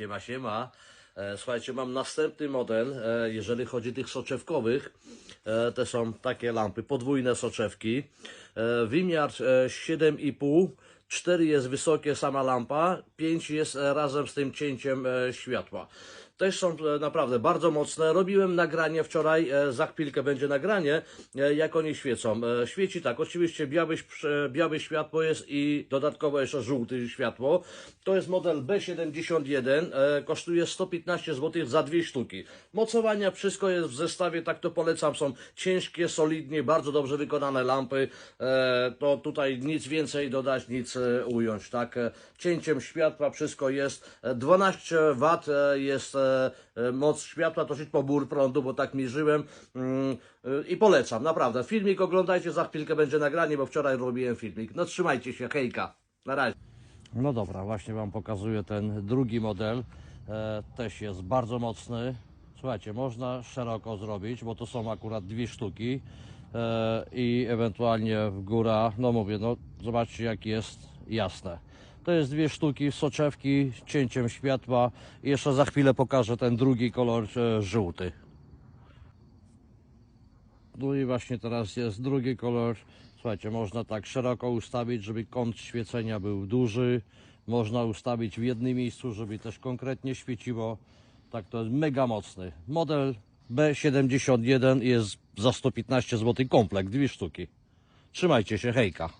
Siema, siema. E, Słuchajcie, mam następny model, e, jeżeli chodzi o tych soczewkowych. E, Te są takie lampy, podwójne soczewki. Wymiar e, 7,5, 4 jest wysokie sama lampa, 5 jest razem z tym cięciem światła. Też są e, naprawdę bardzo mocne. Robiłem nagranie wczoraj, e, za chwilkę będzie nagranie, e, jak oni świecą. Świeci tak, oczywiście białe, białe światło jest i dodatkowo jeszcze żółte światło. To jest model B71, e, kosztuje 115 zł za dwie sztuki. Mocowania, wszystko jest w zestawie, tak to polecam, są ciężkie, solidnie, bardzo dobrze wykonane lampy. To tutaj nic więcej dodać, nic ująć, tak. Cięciem światła wszystko jest. E, 12 W jest moc światła, to jest pobór prądu, bo tak mierzyłem. Mm, e, I polecam, naprawdę. Filmik oglądajcie, za chwilkę będzie nagranie, bo wczoraj robiłem filmik. No trzymajcie się, hejka. Na razie. No dobra, właśnie Wam pokazuję ten drugi model. E, też jest bardzo mocny. Słuchajcie, można szeroko zrobić, bo to są akurat dwie sztuki. E, I ewentualnie w góra, no mówię, no zobaczcie jak jest jasne. To jest dwie sztuki soczewki z cięciem światła. Jeszcze za chwilę pokażę ten drugi kolor e, żółty. No i właśnie teraz jest drugi kolor. Słuchajcie, można tak szeroko ustawić, żeby kąt świecenia był duży. Można ustawić w jednym miejscu, żeby też konkretnie świeciło. Tak to jest mega mocny. Model B71 jest za 115 zł komplekt, dwie sztuki. Trzymajcie się, hejka.